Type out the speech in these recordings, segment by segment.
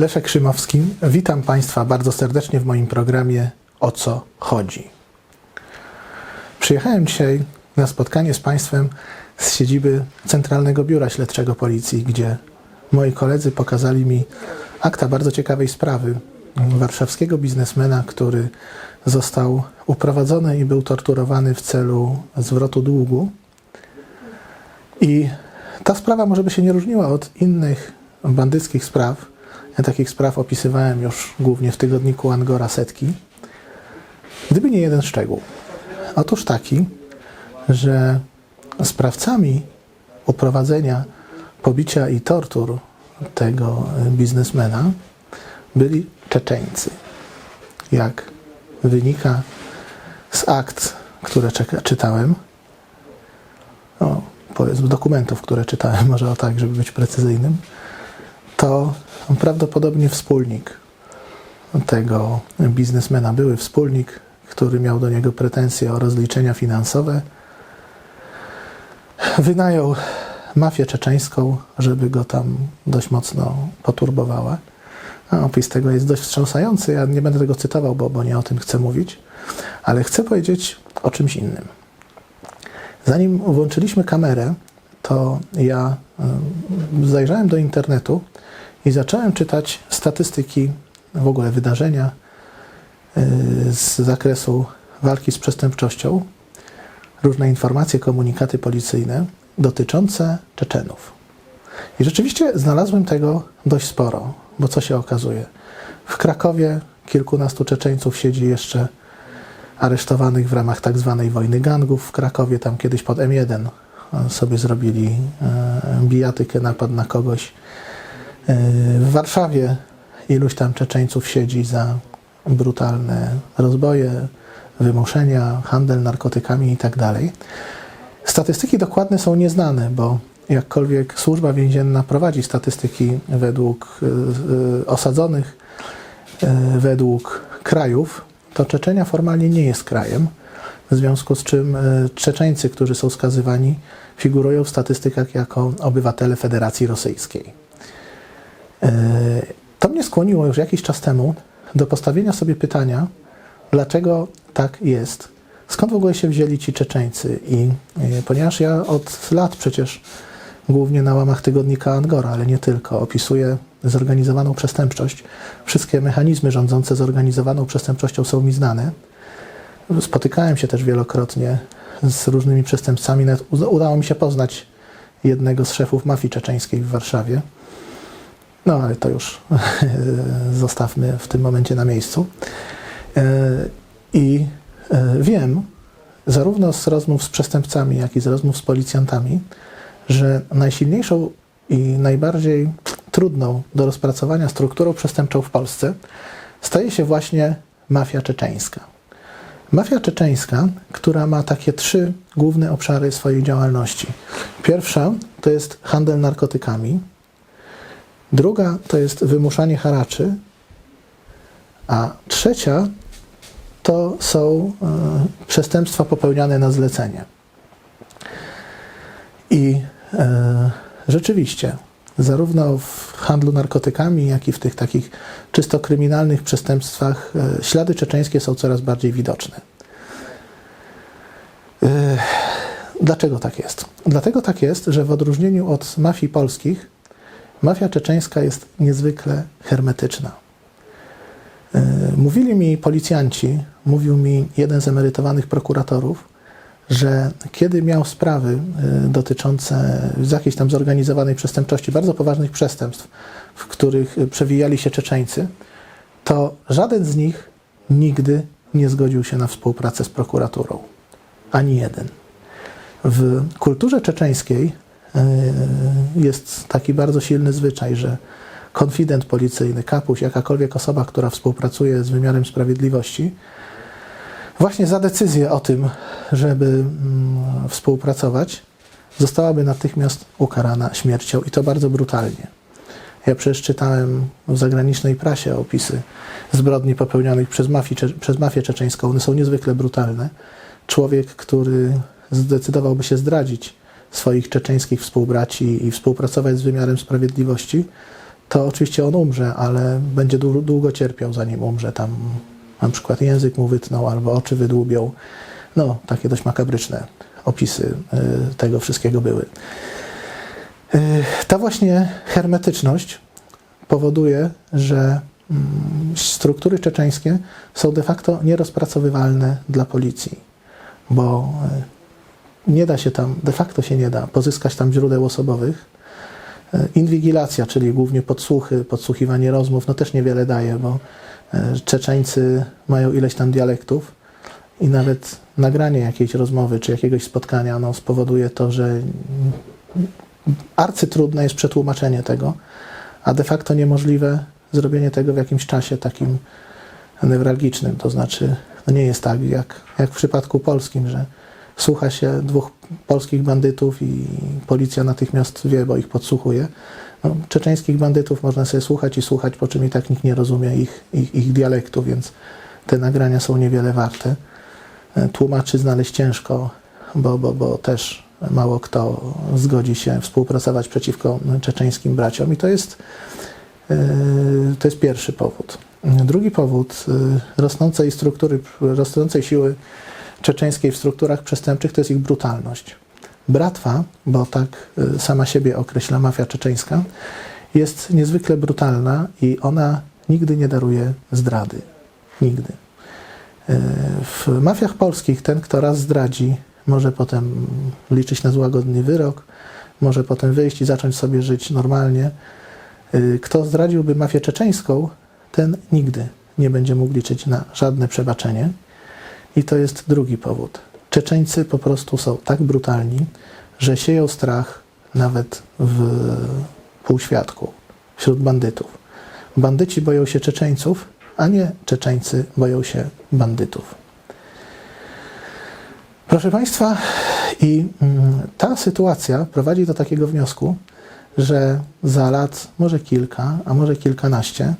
Leszek Szymowski. Witam Państwa bardzo serdecznie w moim programie O co chodzi. Przyjechałem dzisiaj na spotkanie z Państwem z siedziby Centralnego Biura Śledczego Policji, gdzie moi koledzy pokazali mi akta bardzo ciekawej sprawy warszawskiego biznesmena, który został uprowadzony i był torturowany w celu zwrotu długu. I ta sprawa może by się nie różniła od innych bandyckich spraw. Ja takich spraw opisywałem już głównie w tygodniku Angora setki. Gdyby nie jeden szczegół. Otóż taki, że sprawcami uprowadzenia, pobicia i tortur tego biznesmena byli Czeczeńcy. Jak wynika z akt, które czytałem, o, powiedzmy dokumentów, które czytałem, może o tak, żeby być precyzyjnym, to prawdopodobnie wspólnik tego biznesmena, były wspólnik, który miał do niego pretensje o rozliczenia finansowe, wynajął mafię czeczeńską, żeby go tam dość mocno poturbowała. A opis tego jest dość wstrząsający. Ja nie będę tego cytował, bo, bo nie o tym chcę mówić, ale chcę powiedzieć o czymś innym. Zanim włączyliśmy kamerę, to ja y, zajrzałem do internetu i zacząłem czytać statystyki, w ogóle wydarzenia y, z zakresu walki z przestępczością, różne informacje, komunikaty policyjne dotyczące Czeczenów. I rzeczywiście znalazłem tego dość sporo, bo co się okazuje? W Krakowie kilkunastu Czeczeńców siedzi jeszcze aresztowanych w ramach tak zwanej wojny gangów w Krakowie. Tam kiedyś pod M1 sobie zrobili e, bijatykę, napad na kogoś. E, W Warszawie iluś tam Czeczeńców siedzi za brutalne rozboje, wymuszenia, handel narkotykami itd. Statystyki dokładne są nieznane, bo jakkolwiek służba więzienna prowadzi statystyki według y, y, osadzonych, według krajów, to Czeczenia formalnie nie jest krajem, w związku z czym Czeczeńcy, którzy są skazywani, figurują w statystykach jako obywatele Federacji Rosyjskiej. To mnie skłoniło już jakiś czas temu do postawienia sobie pytania, dlaczego tak jest. Skąd w ogóle się wzięli ci Czeczeńcy? I y, ponieważ ja od lat przecież głównie na łamach tygodnika Angora, ale nie tylko, opisuję zorganizowaną przestępczość. Wszystkie mechanizmy rządzące zorganizowaną przestępczością są mi znane. Spotykałem się też wielokrotnie z różnymi przestępcami. Nawet uda- udało mi się poznać jednego z szefów mafii czeczeńskiej w Warszawie. No ale to już zostawmy w tym momencie na miejscu. E, I e, wiem, zarówno z rozmów z przestępcami, jak i z rozmów z policjantami, że najsilniejszą i najbardziej trudną do rozpracowania strukturą przestępczą w Polsce staje się właśnie mafia czeczeńska. Mafia czeczeńska, która ma takie trzy główne obszary swojej działalności. Pierwsza to jest handel narkotykami, druga to jest wymuszanie haraczy, a trzecia to są e, przestępstwa popełniane na zlecenie. I e, rzeczywiście, zarówno w handlu narkotykami, jak i w tych takich czysto kryminalnych przestępstwach, e, ślady czeczeńskie są coraz bardziej widoczne. Dlaczego tak jest? Dlatego tak jest, że w odróżnieniu od mafii polskich, mafia czeczeńska jest niezwykle hermetyczna. E, Mówili mi policjanci, mówił mi jeden z emerytowanych prokuratorów, że kiedy miał sprawy y, dotyczące jakiejś tam zorganizowanej przestępczości, bardzo poważnych przestępstw, w których przewijali się Czeczeńcy, to żaden z nich nigdy nie zgodził się na współpracę z prokuraturą. Ani jeden. W kulturze czeczeńskiej jest taki bardzo silny zwyczaj, że konfident policyjny, kapuś, jakakolwiek osoba, która współpracuje z wymiarem sprawiedliwości, właśnie za decyzję o tym, żeby mm, współpracować, zostałaby natychmiast ukarana śmiercią i to bardzo brutalnie. Ja przecież czytałem w zagranicznej prasie opisy zbrodni popełnionych przez, przez mafię czeczeńską. One są niezwykle brutalne. Człowiek, który zdecydowałby się zdradzić swoich czeczeńskich współbraci i współpracować z wymiarem sprawiedliwości, to oczywiście on umrze, ale będzie dłu- długo cierpiał, zanim umrze. Tam na przykład język mu wytnął albo oczy wydłubią. No, takie dość makabryczne opisy y, tego wszystkiego były. Y, Ta właśnie hermetyczność powoduje, że mm, struktury czeczeńskie są de facto nierozpracowywalne dla policji, bo y, nie da się tam, de facto się nie da pozyskać tam źródeł osobowych. Y, Inwigilacja, czyli głównie podsłuchy, podsłuchiwanie rozmów, no też niewiele daje, bo y, Czeczeńcy mają ileś tam dialektów i nawet nagranie jakiejś rozmowy czy jakiegoś spotkania no, spowoduje to, że arcytrudne jest przetłumaczenie tego, a de facto niemożliwe zrobienie tego w jakimś czasie takim newralgicznym. To znaczy, no nie jest tak jak, jak w przypadku polskim, że słucha się dwóch polskich bandytów i policja natychmiast wie, bo ich podsłuchuje. No, czeczeńskich bandytów można sobie słuchać i słuchać, po czym i tak nikt nie rozumie ich, ich, ich dialektu, więc te nagrania są niewiele warte. E, Tłumaczy znaleźć ciężko, bo, bo, bo też mało kto zgodzi się współpracować przeciwko czeczeńskim braciom i to jest, e, to jest pierwszy powód. Drugi powód e, rosnącej struktury, rosnącej siły czeczeńskiej w strukturach przestępczych to jest ich brutalność. Bratwa, bo tak e, sama siebie określa mafia czeczeńska, jest niezwykle brutalna i ona nigdy nie daruje zdrady. Nigdy. E, W mafiach polskich ten, kto raz zdradzi, może potem liczyć na złagodny wyrok, może potem wyjść i zacząć sobie żyć normalnie. E, Kto zdradziłby mafię czeczeńską, ten nigdy nie będzie mógł liczyć na żadne przebaczenie. I to jest drugi powód. Czeczeńcy po prostu są tak brutalni, że sieją strach nawet w półświadku, wśród bandytów. Bandyci boją się Czeczeńców, a nie Czeczeńcy boją się bandytów. Proszę Państwa, i mm, ta sytuacja prowadzi do takiego wniosku, że za lat, może kilka, a może kilkanaście,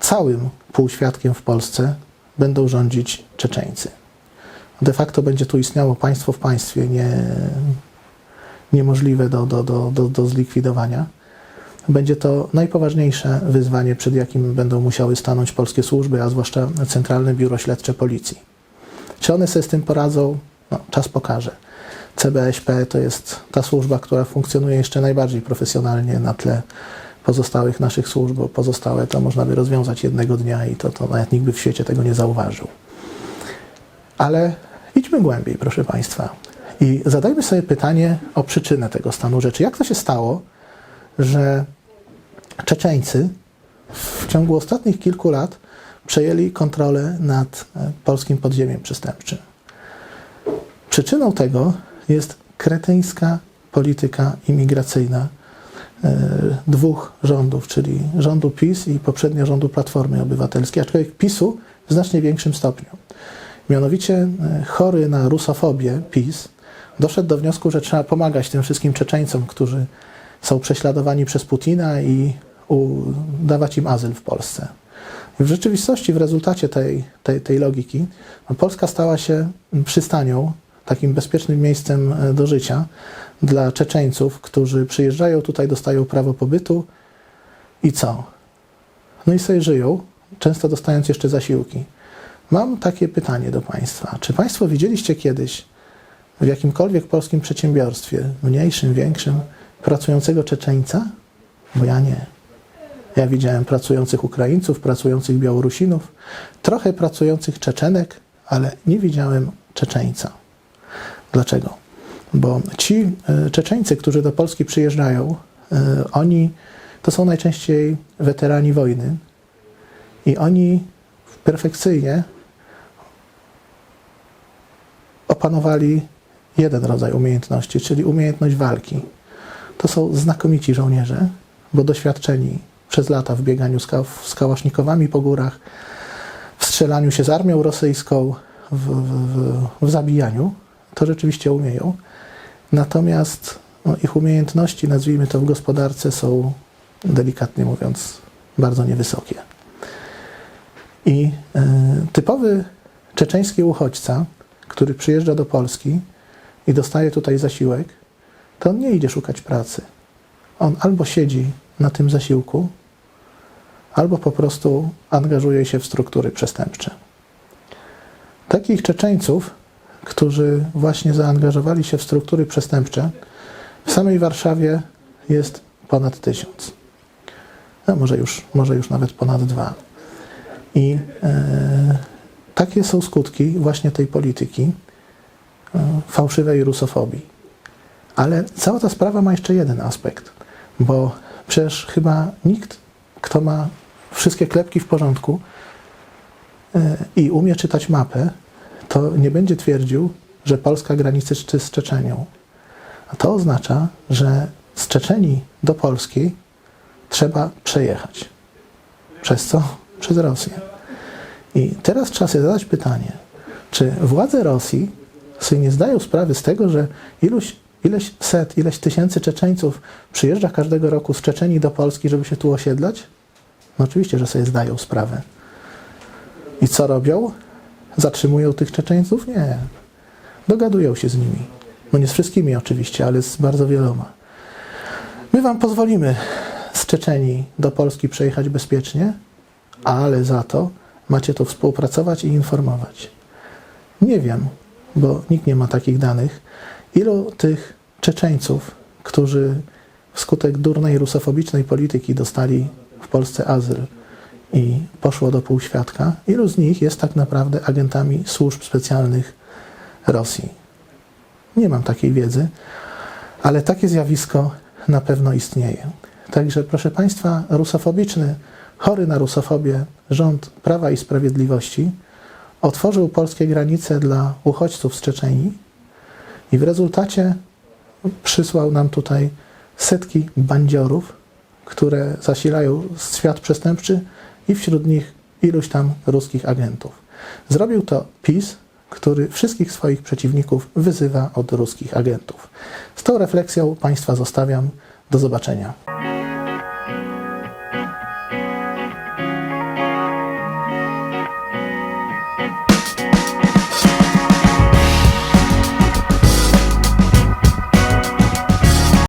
całym półświadkiem w Polsce będą rządzić Czeczeńcy. De facto będzie tu istniało państwo w państwie, nie, niemożliwe do, do, do, do, do zlikwidowania. Będzie to najpoważniejsze wyzwanie, przed jakim będą musiały stanąć polskie służby, a zwłaszcza Centralne Biuro Śledcze Policji. Czy one sobie z tym poradzą? No, czas pokaże. CBŚP to jest ta służba, która funkcjonuje jeszcze najbardziej profesjonalnie na tle pozostałych naszych służb, bo pozostałe to można by rozwiązać jednego dnia i to, to nawet nikt by w świecie tego nie zauważył. Ale idźmy głębiej, proszę Państwa, i zadajmy sobie pytanie o przyczynę tego stanu rzeczy. Jak to się stało, że Czeczeńcy w ciągu ostatnich kilku lat przejęli kontrolę nad e, polskim podziemiem przestępczym? Przyczyną tego jest kretyńska polityka imigracyjna dwóch rządów, czyli rządu PiS i poprzednio rządu Platformy Obywatelskiej, aczkolwiek PiSu w znacznie większym stopniu. Mianowicie e, chory na rusofobię PiS doszedł do wniosku, że trzeba pomagać tym wszystkim Czeczeńcom, którzy są prześladowani przez Putina i dawać im azyl w Polsce. W rzeczywistości, w rezultacie tej, tej, tej logiki, no, Polska stała się przystanią, takim bezpiecznym miejscem e, do życia dla Czeczeńców, którzy przyjeżdżają tutaj, dostają prawo pobytu i co? No i sobie żyją, często dostając jeszcze zasiłki. Mam takie pytanie do Państwa. Czy Państwo widzieliście kiedyś w jakimkolwiek polskim przedsiębiorstwie, mniejszym, większym, pracującego Czeczeńca? Bo ja nie. Ja widziałem pracujących Ukraińców, pracujących Białorusinów, trochę pracujących Czeczenek, ale nie widziałem Czeczeńca. Dlaczego? Bo ci e, Czeczeńcy, którzy do Polski przyjeżdżają, e, oni to są najczęściej weterani wojny i oni perfekcyjnie opanowali jeden rodzaj umiejętności, czyli umiejętność walki. To są znakomici żołnierze, bo doświadczeni przez lata w bieganiu z, ka- z kałasznikowami po górach, w strzelaniu się z armią rosyjską, w, w, w, w zabijaniu, to rzeczywiście umieją. Natomiast no, ich umiejętności, nazwijmy to w gospodarce, są delikatnie mówiąc bardzo niewysokie. I e, typowy czeczeński uchodźca, który przyjeżdża do Polski i dostaje tutaj zasiłek, to on nie idzie szukać pracy. On albo siedzi na tym zasiłku, albo po prostu angażuje się w struktury przestępcze. Takich Czeczeńców, którzy właśnie zaangażowali się w struktury przestępcze, w samej Warszawie jest ponad tysiąc. No może już, może już nawet ponad dwa. I e, takie są skutki właśnie tej polityki e, fałszywej rusofobii. Ale cała ta sprawa ma jeszcze jeden aspekt, bo przecież chyba nikt, kto ma wszystkie klepki w porządku e, i umie czytać mapę, to nie będzie twierdził, że Polska graniczy z Czeczenią. A to oznacza, że z Czeczenii do Polski trzeba przejechać. Przez co? Przez Rosję. I teraz trzeba sobie zadać pytanie, czy władze Rosji sobie nie zdają sprawy z tego, że iluś, ileś set, ileś tysięcy Czeczeńców przyjeżdża każdego roku z Czeczenii do Polski, żeby się tu osiedlać? No oczywiście, że sobie zdają sprawę. I co robią? Zatrzymują tych Czeczeńców? Nie. Dogadują się z nimi. No nie z wszystkimi oczywiście, ale z bardzo wieloma. My wam pozwolimy z Czeczenii do Polski przejechać bezpiecznie, ale za to macie tu współpracować i informować. Nie wiem, bo nikt nie ma takich danych, ilu tych Czeczeńców, którzy wskutek durnej rusofobicznej polityki dostali w Polsce azyl i poszło do półświadka, ilu z nich jest tak naprawdę agentami służb specjalnych Rosji. Nie mam takiej wiedzy, ale takie zjawisko na pewno istnieje. Także, proszę Państwa, rusofobiczny, chory na rusofobię rząd Prawa i Sprawiedliwości otworzył polskie granice dla uchodźców z Czeczenii i w rezultacie przysłał nam tutaj setki bandziorów, które zasilają świat przestępczy i wśród nich iluś tam ruskich agentów. Zrobił to PiS, który wszystkich swoich przeciwników wyzywa od ruskich agentów. Z tą refleksją Państwa zostawiam. Do zobaczenia.